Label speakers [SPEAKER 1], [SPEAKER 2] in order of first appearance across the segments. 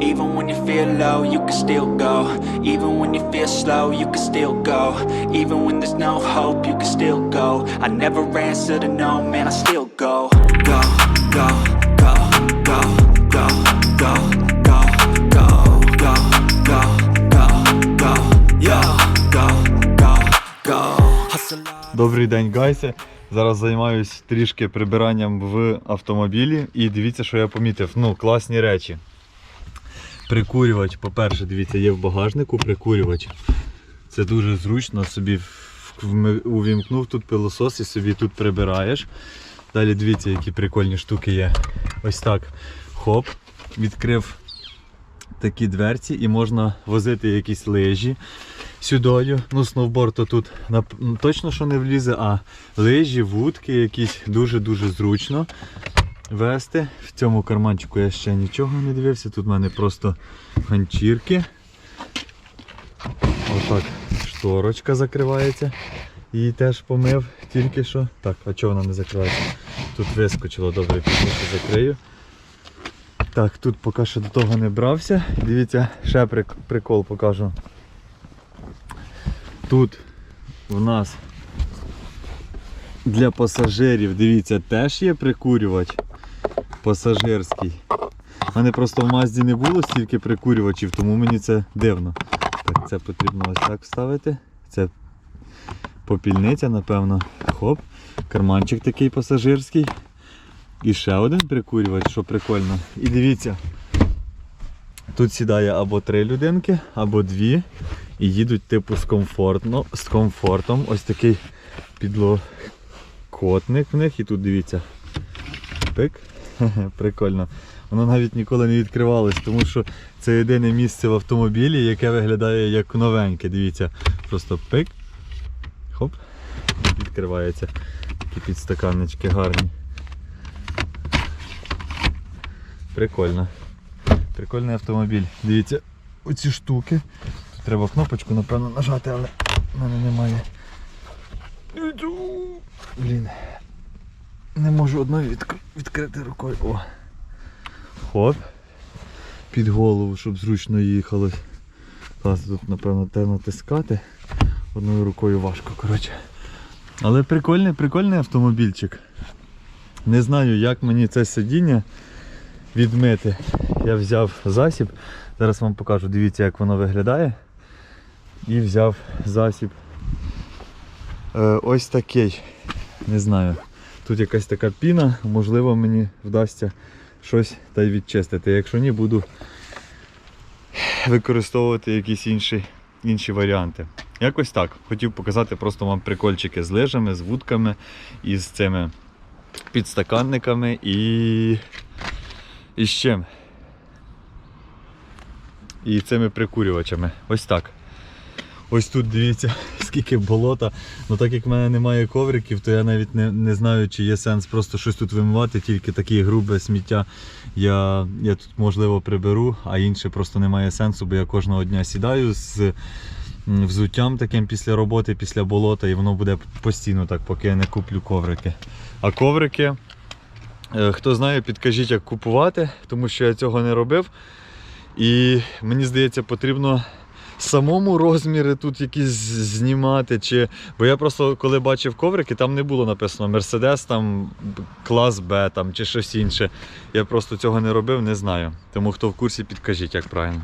[SPEAKER 1] Even when you feel low, you can still go. Even when you feel slow, you can still go. Even when there's no hope, you can still go. I never answer to no, man, I still go. Go, go, go, go, go, go, go, go, go, go, go, go, go, go, go.
[SPEAKER 2] Добрий день, гайси. Зараз займаюсь трішки прибиранням в автомобілі. І дивіться, що я помітив. Ну, класні речі. Прикурювач, по-перше, дивіться, є в багажнику прикурювач. Це дуже зручно. Собі увімкнув тут пилосос і собі тут прибираєш. Далі дивіться, які прикольні штуки є. Ось так. Хоп, відкрив такі дверці і можна возити якісь лижі сюдою. Ну, сноуборд то тут точно що не влізе, а лижі, вудки якісь дуже-дуже зручно вести. В цьому карманчику я ще нічого не дивився. Тут в мене просто ганчірки. Отак шторочка закривається. Її теж помив тільки що. Так, а чого вона не закривається? Тут вискочило, добре, пізніше закрию. Так, тут поки що до того не брався. Дивіться, ще прикол покажу. Тут в нас для пасажирів, дивіться, теж є прикурювач пасажирський. У мене просто в Мазді не було стільки прикурювачів, тому мені це дивно. Так, це потрібно ось так вставити. Це попільниця, напевно. Хоп. Карманчик такий пасажирський. І ще один прикурювач, що прикольно. І дивіться, тут сідає або три людинки, або дві. І їдуть типу з, комфортно, з комфортом. Ось такий підлокотник в них. І тут дивіться. Пик. Прикольно. Воно навіть ніколи не відкривалось, тому що це єдине місце в автомобілі, яке виглядає як новеньке. Дивіться. Просто пик. Хоп. Відкривається. Такі підстаканнички гарні. Прикольно. Прикольний автомобіль. Дивіться, оці штуки. Тут треба кнопочку, напевно, нажати, але в мене немає. Блін. Не можу відк- відкрити рукою. О. Хоп. Під голову, щоб зручно їхалось. Зараз тут, напевно, те натискати. Одною рукою важко, коротше. Але прикольний, прикольний автомобільчик. Не знаю, як мені це сидіння відмити. Я взяв засіб. Зараз вам покажу, дивіться, як воно виглядає. І взяв засіб. Е, ось такий. Не знаю. Тут якась така піна, можливо, мені вдасться щось та й відчистити. Якщо ні, буду використовувати якісь інші, інші варіанти. Якось так. Хотів показати просто вам прикольчики з лижами, з вудками і з цими підстаканниками і. І з чим? І цими прикурювачами. Ось так. Ось тут дивіться, скільки болота. Ну так як в мене немає ковриків, то я навіть не, не знаю, чи є сенс просто щось тут вимивати, тільки таке грубе сміття я, я тут можливо приберу, а інше просто немає сенсу, бо я кожного дня сідаю з взуттям таким після роботи, після болота, і воно буде постійно так, поки я не куплю коврики. А коврики, е, хто знає, підкажіть, як купувати, тому що я цього не робив. І мені здається, потрібно самому розміри тут якісь знімати. Чи... Бо я просто коли бачив коврики, там не було написано Мерседес, там клас Б там, чи щось інше. Я просто цього не робив, не знаю. Тому хто в курсі, підкажіть, як правильно.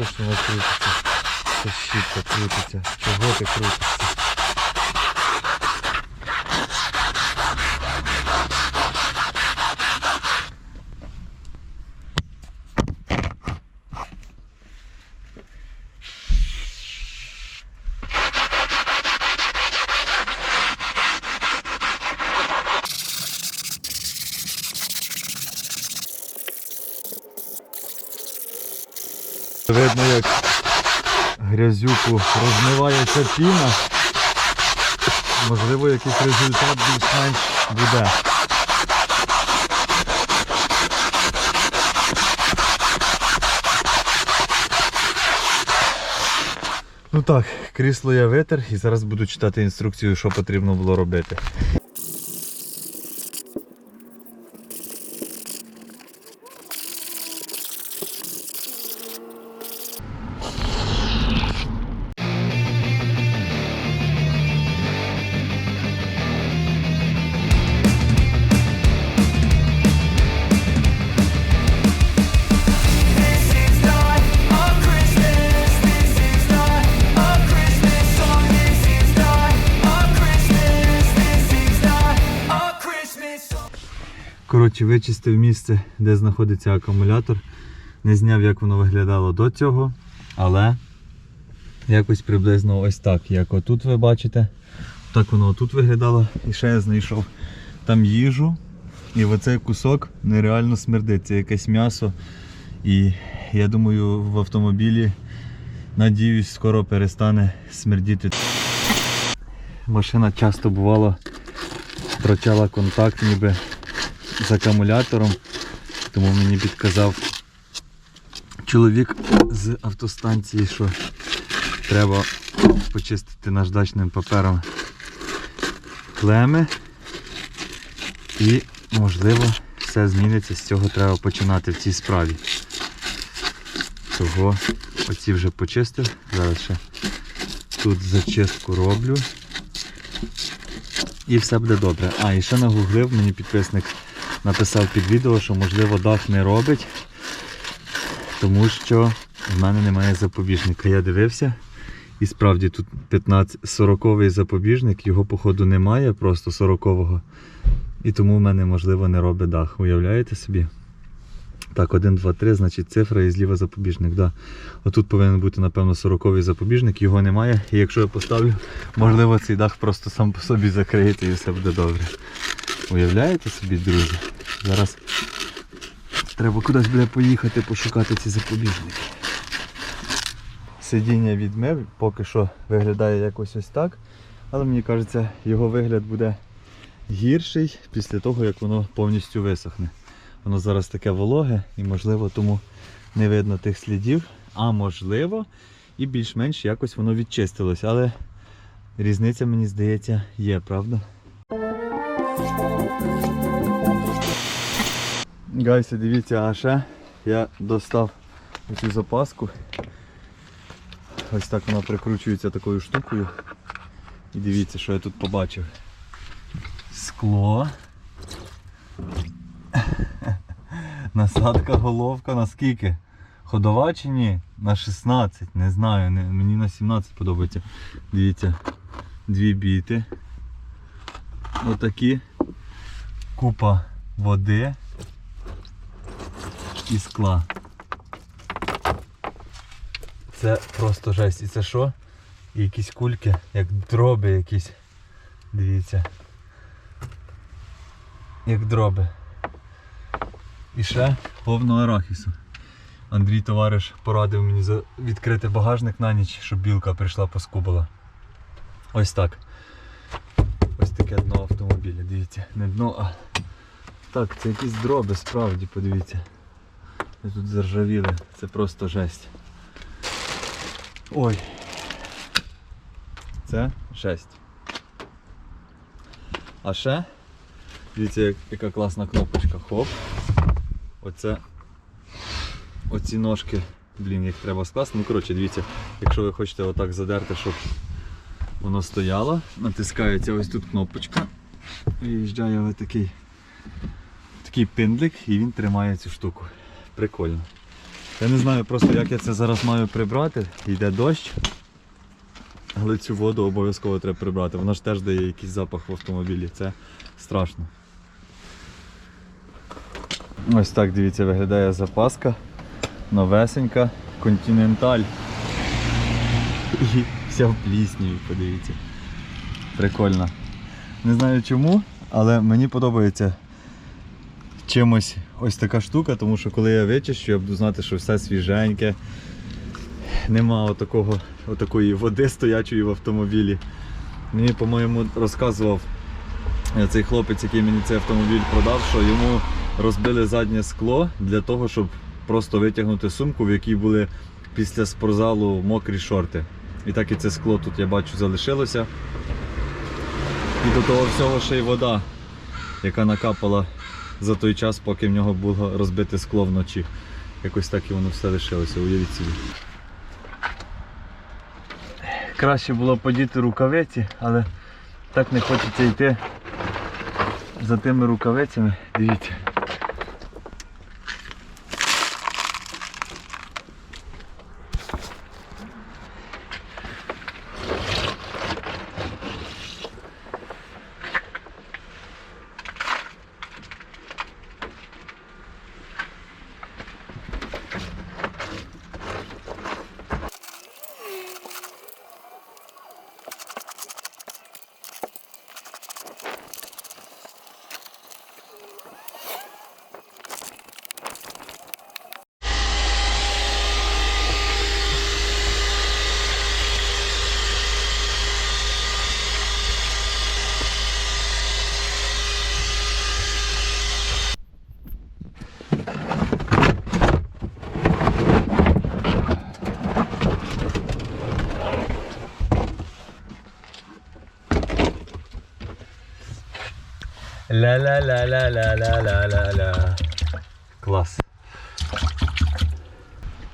[SPEAKER 2] Ж воно крутиться? Це щітка крутиться. Чого ти крутишся? Видно, як грязюку розмивається піна. Можливо, якийсь результат більш-менш буде. Ну так, крісло я витер і зараз буду читати інструкцію, що потрібно було робити. Коротше, вичистив місце, де знаходиться акумулятор. Не зняв, як воно виглядало до цього, але якось приблизно ось так, як отут ви бачите. Так воно отут виглядало. І ще я знайшов там їжу. І оцей кусок нереально смердить. Це якесь м'ясо. І я думаю, в автомобілі, надіюсь, скоро перестане смердіти. Машина часто бувало втрачала контакт ніби з акумулятором, тому мені підказав чоловік з автостанції, що треба почистити наждачним папером клеми і можливо все зміниться, з цього треба починати в цій справі. Того оці вже почистив, зараз ще тут зачистку роблю. І все буде добре. А, і ще нагуглив, мені підписник написав під відео, що можливо дах не робить, тому що в мене немає запобіжника. Я дивився, і справді тут 15 40-й запобіжник, його походу немає, просто 40-го. І тому в мене можливо не робить дах. Уявляєте собі? Так, 1, 2, 3, значить цифра і зліва запобіжник. Да. Отут повинен бути, напевно, 40-й запобіжник, його немає. І якщо я поставлю, можливо, цей дах просто сам по собі закриється і все буде добре. Уявляєте собі, друзі? Зараз треба кудись буде поїхати пошукати ці запобіжники. Сидіння відмив, поки що виглядає якось ось так. Але мені кажеться, його вигляд буде гірший після того, як воно повністю висохне. Воно зараз таке вологе і можливо тому не видно тих слідів, а можливо і більш-менш якось воно відчистилось. Але різниця, мені здається, є, правда? Гайси, дивіться, а ще я достав оцю запаску. Ось так вона прикручується такою штукою. І дивіться, що я тут побачив. Скло. Насадка головка на скільки? Ходова чи ні? На 16, не знаю, не, мені на 17 подобається. Дивіться, дві біти. Отакі. Купа води і скла. Це просто жесть. І це що? Якісь кульки, як дроби якісь. Дивіться. Як дроби. І ще повно арахісу. Андрій товариш порадив мені відкрити багажник на ніч, щоб білка прийшла поскубала. Ось так. Ось таке дно автомобіля, дивіться. Не дно, а. Так, це якісь дроби, справді, подивіться. Вони тут заржавіли, це просто жесть. Ой. Це жесть. А ще, дивіться, яка класна кнопочка. Хоп. Оце. Оці ножки, блін, їх треба скласти. Ну, коротше, дивіться, якщо ви хочете отак задерти, щоб воно стояло, натискається ось тут кнопочка. Виїжджає ось такий, такий пиндлик і він тримає цю штуку. Прикольно. Я не знаю просто як я це зараз маю прибрати. Йде дощ. Але цю воду обов'язково треба прибрати. Вона ж теж дає якийсь запах в автомобілі. Це страшно. Ось так дивіться, виглядає запаска. Новесенька, континенталь. І вся в плісніві, подивіться. Прикольно. Не знаю чому, але мені подобається чимось ось така штука, тому що коли я вичищу, я буду знати, що все свіженьке, нема отакого, отакої води стоячої в автомобілі. Мені, по-моєму, розказував е, цей хлопець, який мені цей автомобіль продав, що йому розбили заднє скло для того, щоб просто витягнути сумку, в якій були після спортзалу мокрі шорти. І так і це скло тут я бачу залишилося. І до того всього ще й вода, яка накапала за той час, поки в нього було розбите скло вночі. Якось так і воно все лишилося, уявіть собі. Краще було подіти рукавиці, але так не хочеться йти за тими рукавицями. Дивіться. Ля-ля-ля-ля-ля-ля-ля-ля. Клас.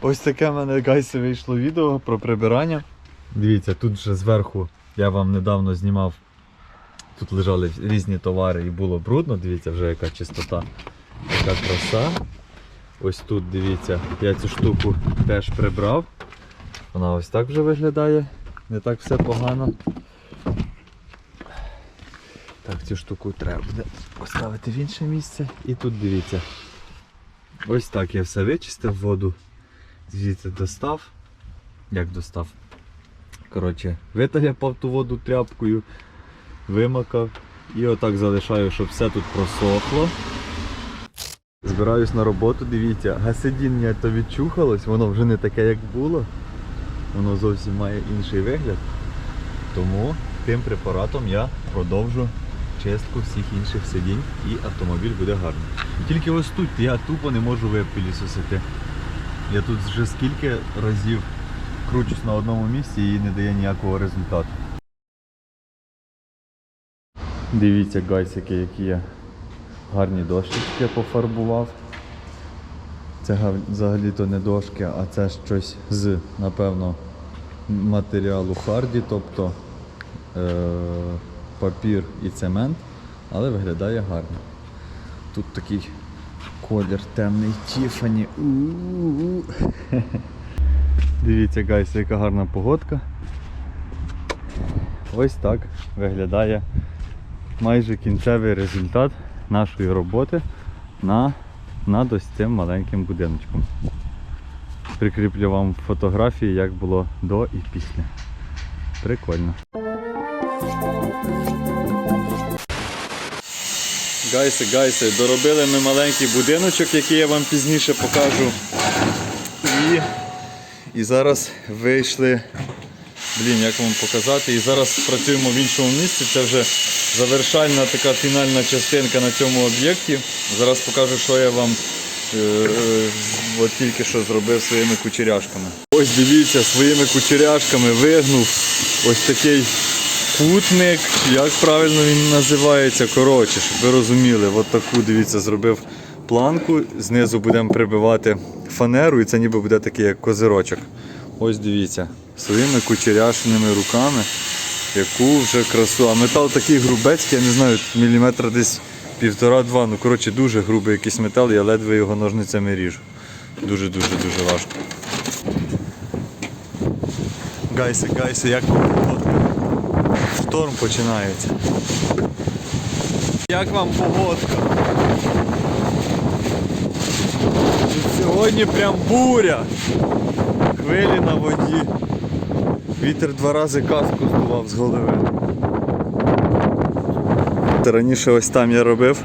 [SPEAKER 2] Ось таке в мене гайси вийшло відео про прибирання. Дивіться, тут вже зверху я вам недавно знімав. Тут лежали різні товари і було брудно. Дивіться, вже яка чистота, яка краса. Ось тут дивіться, я цю штуку теж прибрав. Вона ось так вже виглядає. Не так все погано. Так, цю штуку треба буде поставити в інше місце. І тут дивіться. Ось так я все вичистив воду. Звідси достав. Як достав? Коротше, виталяпав ту воду тряпкою, вимакав і отак залишаю, щоб все тут просохло. Збираюсь на роботу, дивіться, гасидіння то відчухалось, воно вже не таке, як було. Воно зовсім має інший вигляд. Тому тим препаратом я продовжу чистку всіх інших сидінь і автомобіль буде гарний. Тільки ось тут я тупо не можу випілісосити. Я тут вже скільки разів кручусь на одному місці і не дає ніякого результату. Дивіться, гайсики, які я гарні дощечки пофарбував. Це взагалі-то не дошки, а це щось з, напевно, матеріалу Харді, тобто е- папір і цемент, але виглядає гарно. Тут такий колір темний Тіфані. У-у-у. Дивіться, гайси, яка гарна погодка. Ось так виглядає майже кінцевий результат нашої роботи на, над ось цим маленьким будиночком. Прикріплю вам фотографії, як було до і після. Прикольно. Гайси, гайси, доробили ми маленький будиночок, який я вам пізніше покажу. І, і зараз вийшли. Блін, як вам показати. І зараз працюємо в іншому місці. Це вже завершальна така фінальна частинка на цьому об'єкті. Зараз покажу, що я вам е, е, от тільки що зробив своїми кучеряшками. Ось дивіться, своїми кучеряшками вигнув ось такий кутник, як правильно він називається. Коротше, щоб ви розуміли, от таку дивіться, зробив планку. Знизу будемо прибивати фанеру, і це ніби буде такий як козирочок. Ось дивіться, своїми кучеряшеними руками, яку вже красу. А метал такий грубецький, я не знаю, міліметра десь півтора-два. Ну коротше, дуже грубий якийсь метал, я ледве його ножницями ріжу. Дуже-дуже дуже важко. Гайси, гайси, як погодка? Шторм починається. Як вам погодка? Сьогодні прям буря. Хвилі на воді. Вітер два рази каску здував з голови. Раніше ось там я робив.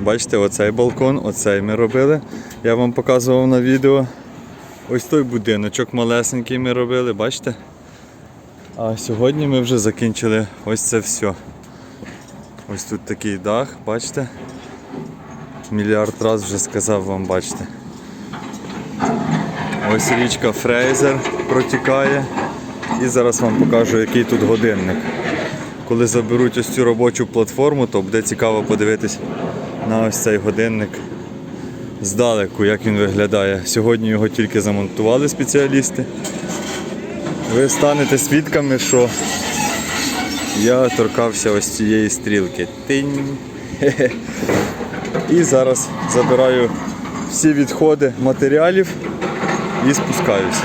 [SPEAKER 2] Бачите, оцей балкон, оцей ми робили. Я вам показував на відео. Ось той будиночок малесенький ми робили, бачите? А сьогодні ми вже закінчили ось це все. Ось тут такий дах, бачите? Мільярд раз вже сказав вам, бачите. Ось річка Фрейзер протікає. І зараз вам покажу, який тут годинник. Коли заберуть ось цю робочу платформу, то буде цікаво подивитись на ось цей годинник здалеку, як він виглядає. Сьогодні його тільки замонтували спеціалісти. Ви станете свідками, що я торкався ось цієї стрілки. І зараз забираю всі відходи матеріалів і спускаюсь.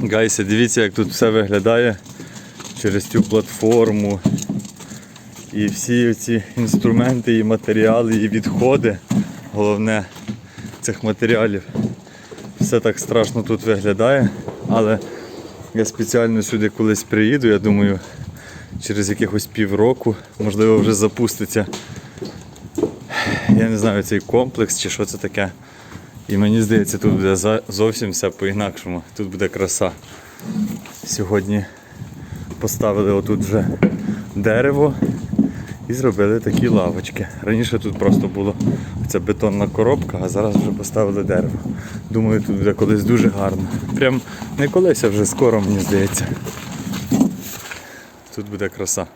[SPEAKER 2] Гайси, дивіться, як тут все виглядає через цю платформу. І всі ці інструменти, і матеріали, і відходи, головне цих матеріалів. Все так страшно тут виглядає, але я спеціально сюди колись приїду, я думаю, через якихось півроку, можливо, вже запуститься. Я не знаю, цей комплекс чи що це таке. І мені здається, тут буде зовсім все по-інакшому. Тут буде краса. Сьогодні поставили отут вже дерево і зробили такі лавочки. Раніше тут просто була ця бетонна коробка, а зараз вже поставили дерево. Думаю, тут буде колись дуже гарно. Прям не колись, вже скоро, мені здається. Тут буде краса.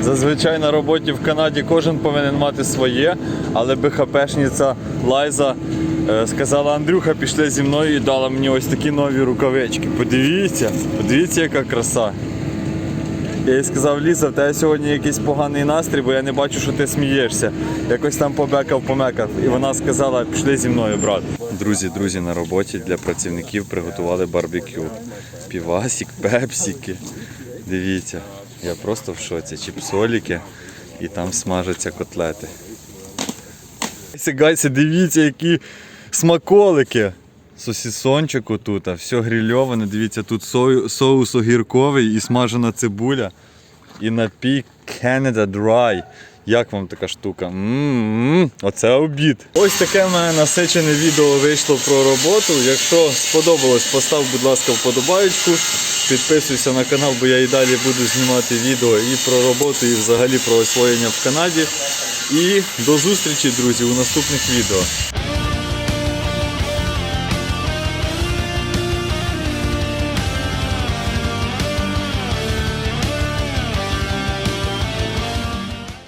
[SPEAKER 2] Зазвичай на роботі в Канаді кожен повинен мати своє, але БХПшниця Лайза е, сказала Андрюха, пішли зі мною і дала мені ось такі нові рукавички. Подивіться, подивіться, яка краса. Я їй сказав, Ліза, в тебе сьогодні якийсь поганий настрій, бо я не бачу, що ти смієшся. Якось там побекав, помекав. І вона сказала, пішли зі мною, брат. Друзі, друзі, на роботі для працівників приготували барбекю. Півасік, пепсіки. Дивіться, я просто в шоці. Чіпсоліки і там смажаться котлети. Гайси, дивіться, які смаколики. Сосісончик а все грильоване. Дивіться, тут соус огірковий і смажена цибуля. І напій Canada Dry. Як вам така штука? М-м-м, Оце обід. Ось таке в мене насичене відео вийшло про роботу. Якщо сподобалось, постав, будь ласка, вподобаєчку. Підписуйся на канал, бо я і далі буду знімати відео і про роботу, і взагалі про освоєння в Канаді. І до зустрічі, друзі, у наступних відео.